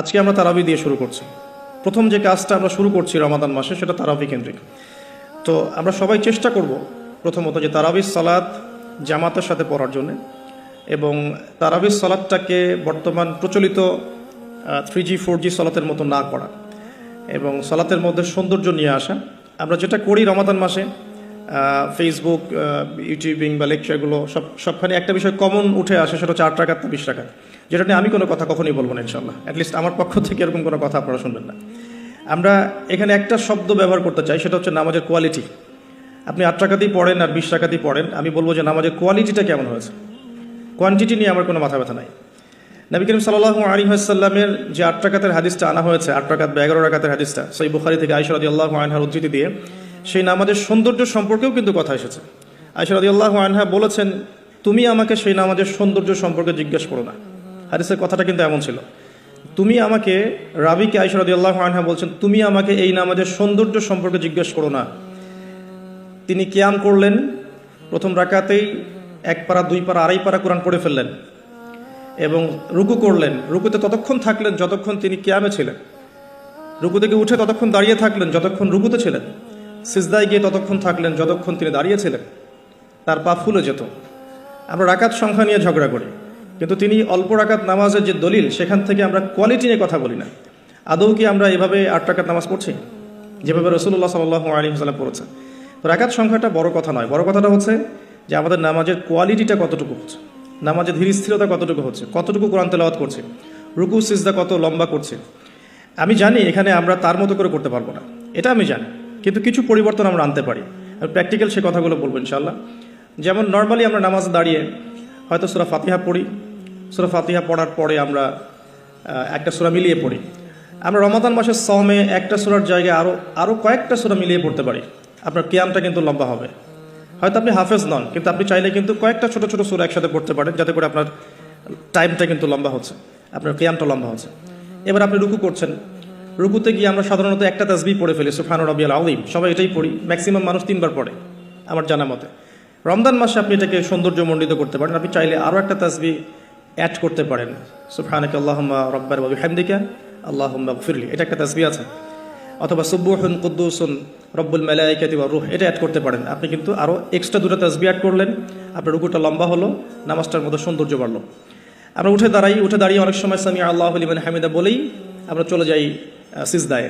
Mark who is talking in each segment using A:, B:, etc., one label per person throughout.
A: আজকে আমরা তারাবি দিয়ে শুরু করছি। প্রথম যে কাজটা আমরা শুরু করছি রমাদান মাসে, সেটা তারাবি কেন্দ্রিক। তো আমরা সবাই চেষ্টা করব প্রথমত যে তারাবির সালাত জামাতের সাথে পড়ার জন্য এবং তারাবির সালাদটাকে বর্তমান প্রচলিত থ্রি জি ফোর জি সালাতের মতো না করা এবং সালাতের মধ্যে সৌন্দর্য নিয়ে আসা। আমরা যেটা করি রমাদান মাসে ফেসবুক ইউটিউবিং বা লেকচারগুলো সব, সবখানে একটা বিষয় কমন উঠে আসে, সেটা চার টাকা বিশ টাকা যেটা নিয়ে আমি কোনো কথা কখনোই বলব না ইনশাল্লাহ অ্যাটলিস্ট আমার পক্ষ থেকে এরকম কোনো কথা আপনারা শুনবেন না। আমরা এখানে একটা শব্দ ব্যবহার করতে চাই, সেটা হচ্ছে নামাজের কোয়ালিটি আপনি আট টাকা দিয়ে পড়েন আর বিশ টাকা দিয়ে পড়েন, আমি বলব যে নামাজের কোয়ালিটিটা কেমন হয়েছে? কোয়ান্টিটি নিয়ে আমার কোনো মাথা ব্যথা নাই। নবী করিম সাল্লাহ আলী সাল্লামের যে আট টাকাতের হাদিসটা আনা হয়েছে, আট টাকাত বা এগারো টাকাতের হাদিসটা সেই বুখারি থেকে আইসরাদি আল্লাহ আনহার উদ্ধৃতি দিয়ে সেই নামাজের সৌন্দর্য সম্পর্কেও কিন্তু কথা এসেছে। আইসরাদি আল্লাহ আনহা বলেছেন, তুমি আমাকে সেই নামাজের সৌন্দর্য সম্পর্কে জিজ্ঞেস করো না। হাদিসের কথাটা কিন্তু এমন ছিল। তুমি আমাকে, রাবিকে আইসরাদি আল্লাহ আনহা বলছেন, তুমি আমাকে এই নামাজের সৌন্দর্য সম্পর্কে জিজ্ঞেস করো না। তিনি কিয়াম করলেন, প্রথম রাকাতেই এক পারা, দুই পারা, আড়াই পারা কোরআন পড়ে ফেললেন এবং রুকু করলেন। রুকুতে ততক্ষণ থাকলেন যতক্ষণ তিনি কিয়ামে ছিলেন। রুকু থেকে উঠে ততক্ষণ দাঁড়িয়ে থাকলেন, যতক্ষণ রুকুতে ছিলেন। সিজদায় গিয়ে ততক্ষণ থাকলেন, যতক্ষণ তিনি দাঁড়িয়েছিলেন, তার পা ফুলে যেত। আমরা রাকাত সংখ্যা নিয়ে ঝগড়া করি, কিন্তু তিনি অল্প রাকাত নামাজের যে দলিল, সেখান থেকে আমরা কোয়ালিটি নিয়ে কথা বলি না। আদৌ কি আমরা এভাবে আট রাকাত নামাজ পড়ছি? যেভাবে রসুল্লাহ সাল্লাহ আলী সাল্লাম পড়েছেন। তো রাকাত সংখ্যাটা বড় কথা নয়, বড় কথাটা হচ্ছে যে আমাদের নামাজের কোয়ালিটিটা কতটুকু হচ্ছে, নামাজের ধীর স্থিরতা কতটুকু হচ্ছে, কতটুকু কোরআন তেলাওয়াত করছে, রুকু, সিজদা কত লম্বা করছে। আমি জানি এখানে আমরা তার মতো করে করতে পারব না, এটা আমি জানি। কিন্তু কিছু পরিবর্তন আমরা আনতে পারি। প্র্যাকটিক্যাল সে কথাগুলো বলব ইনশাল্লাহ যেমন নর্মালি আমরা নামাজ দাঁড়িয়ে হয়তো সুরা ফাতিহা পড়ি। সুরা ফাতিহা পড়ার পরে আমরা একটা সুরা মিলিয়ে পড়ি। আমরা রমাদান মাসের সহমে একটা সুরার জায়গায় আরও আরও কয়েকটা সুরা মিলিয়ে পড়তে পারি। আপনার কিয়ামটা কিন্তু লম্বা হবে। হয়তো আপনি হাফেজ নন, কিন্তু আপনি চাইলে কিন্তু কয়েকটা ছোটো ছোটো সুরা একসাথে পড়তে পারেন, যাতে করে আপনার টাইমটা কিন্তু লম্বা হচ্ছে। আপনার কিয়ামটা লম্বা হচ্ছে। এবার আপনি রুকু করছেন রুকুতে গিয়ে আমরা সাধারণত একটা তাজবি পড়ে ফেলি সুফানুর রবিআল আলিম সবাই এটাই পড়ি ম্যাক্সিমাম মানুষ তিনবার পড়ে, আমার জানা মতে। রমজান মাসে আপনি এটাকে সৌন্দর্যমণ্ডিত করতে পারেন, আপনি চাইলে আরও একটা তাজবি অ্যাড করতে পারেন। সুফানাকে আল্লাহম্মা রব্বার বাবু হামদিকা আল্লাহম্মা ফিরলি এটা একটা তাসবি আছে। অথবা সুব্বুহুন কুদ্দুসুন রব্বুল মালাইকাতি বা রুহ, এটা অ্যাড করতে পারেন। আপনি কিন্তু আরও এক্সট্রা দুটো তাসবি অ্যাড করলেন, আপনার রুকুটা লম্বা হলো, নামাজটার মধ্যে সৌন্দর্য বাড়লো। আমরা উঠে দাঁড়াই, উঠে দাঁড়িয়ে অনেক সময় সামি আল্লাহ আলিমান হামিদা বলেই আমরা চলে যাই সিজদায়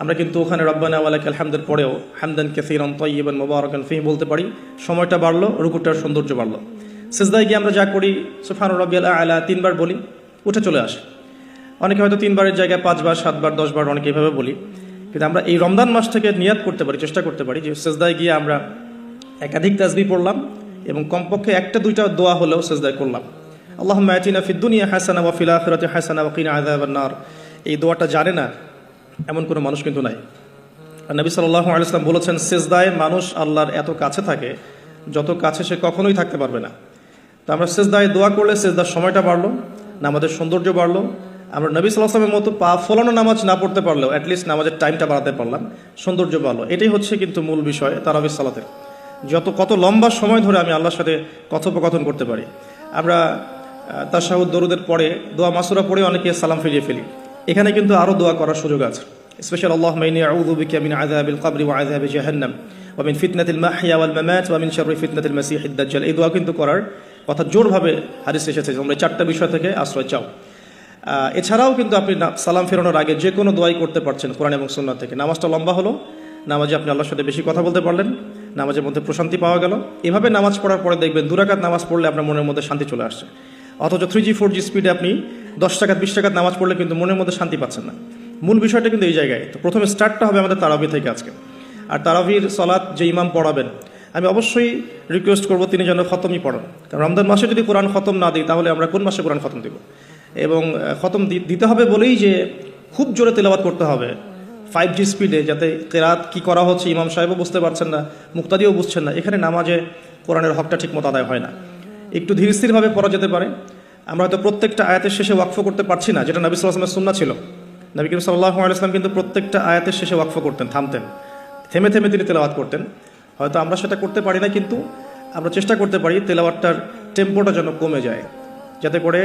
A: আমরা কিন্তু ওখানে রব্বানা ওয়ালাক আলহামদের পরেও হামদান কেসিরন তৈবান মোবারকান ফিহ বলতে পারি, সময়টা বাড়লো রুকুটার সৌন্দর্য বাড়লো। সিজদায় গিয়ে আমরা যা করি সুফান রব্বিয়াল আলা তিনবার বলি, উঠে চলে আসে। অনেকে হয়তো তিনবারের জায়গায় পাঁচবার, সাতবার, দশবার অনেকে এভাবে বলি, কিন্তু আমরা এই রমজান মাস থেকে নিয়াত করতে পারি, চেষ্টা করতে পারি যে সেজদায় গিয়ে আমরা একাধিক তাজবি পড়লাম এবং কমপক্ষে একটা, দুইটা দোয়া হলেও সেজদায় করলাম। আল্লাহ ম্যাচিনা ফিদ্দুনিয়া হাসানা ওয়া ফিল আখিরাতি হাসানা ওয়া কিনা আযাবান নার। এই দোয়াটা জানে না এমন কোনো মানুষ কিন্তু নাই। নবী সাল্লাল্লাহু আলাইহি সাল্লাম বলেছেন, সেজদায় মানুষ আল্লাহর এত কাছে থাকে, যত কাছে সে কখনোই থাকতে পারবে না। তো আমরা সেজদায় দোয়া করলে সেজদার সময়টা বাড়লো, নামাজের সৌন্দর্য বাড়লো। আমরা নবী সাল্লাহামের মতো পা ফলানো নামাজ না পড়তে পারলেও অ্যাটলিস্ট নামাজের টাইমটা বাড়াতে পারলাম, সৌন্দর্য বাড়লো। এটাই হচ্ছে কিন্তু মূল বিষয় তারাবিস সালাতের। যত, কত লম্বা সময় ধরে আমি আল্লাহর সাথে কথোপকথন করতে পারি। আমরা তার শাহুদ দরুদের পরে, দোয়া মাসুরা পড়ে অনেকে সালাম ফিরিয়ে ফেলি। এখানে কিন্তু আরও দোয়া করার সুযোগ আছে। স্পেশাল আল্লাহ মাইনি আউযু বিকা মিন আযাবিল কবরি ওয়া আযাবি জাহান্নাম ওয়া মিন ফিতনাতিল মাহইয়া ওয়াল মামাত ওয়া মিন শাররি ফিতনাতিল মাসিহিদ দাজ্জাল এই দোয়া কিন্তু করার কথা জোরভাবে হাদিস এসেছে এই চারটা বিষয় থেকে আশ্রয় চাও। এছাড়াও কিন্তু আপনি সালাম ফেরানোর আগে যে কোনো দোয়াই করতে পারছেন কোরআন এবং সুন্নাহ থেকে। নামাজটা লম্বা হলো, নামাজে আপনি আল্লাহর সাথে বেশি কথা বলতে পারলেন, নামাজের মধ্যে প্রশান্তি পাওয়া গেল। এভাবে নামাজ পড়ার পরে দেখবেন দুরাকাত নামাজ পড়লে আপনার মনের মধ্যে শান্তি চলে আসছে। অথচ থ্রি জি ফোর জি স্পিডে আপনি দশ টাকা বিশ টাকা নামাজ পড়লে কিন্তু মনের মধ্যে শান্তি পাচ্ছেন না। মূল বিষয়টা কিন্তু এই জায়গায়। তো প্রথমে স্টার্টটা হবে আমাদের তারাবি থেকে আজকে। আর তারাবির সলাৎ যে ইমাম পড়াবেন, আমি অবশ্যই রিকোয়েস্ট করব তিনি যেন খতমই পড়ান। কারণ রমজান মাসে যদি কোরআন খতম না দিই, তাহলে আমরা কোন মাসে কোরআন খতম দিব? এবং খতম দিতে হবে বলেই যে খুব জোরে তেলাবাত করতে হবে ফাইভ জি স্পিডে যাতে কেরাত কি করা হচ্ছে ইমাম সাহেবও বুঝতে পারছেন না, মুক্তাদিও বুঝছেন না। এখানে নামাজে কোরআনের হকটা ঠিক মতো আদায় হয় না। একটু ধীর স্থিরভাবে পড়া যেতে পারে। আমরা হয়তো প্রত্যেকটা আয়াতের শেষে ওয়াকফ করতে পারছি না, যেটা নবী সাল্লামের সুন্না ছিল। নবী করিম সাল্লাহ আলাইসলাম কিন্তু প্রত্যেকটা আয়াতের শেষে ওয়াকফ করতেন, থামতেন। থেমে থেমে তিনি তেলাওয়াত করতেন। হয়তো আমরা সেটা করতে পারি না, কিন্তু আমরা চেষ্টা করতে পারি তেলাওয়াতটার টেম্পোটা যেন কমে যায়, যাতে করে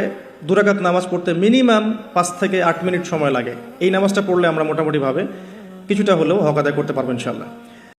A: দুরাকাত নামাজ পড়তে মিনিমাম পাঁচ থেকে আট মিনিট সময় লাগে। এই নামাজটা পড়লে আমরা মোটামুটিভাবে কিছুটা হলেও হক আদায় করতে পারব ইনশাল্লাহ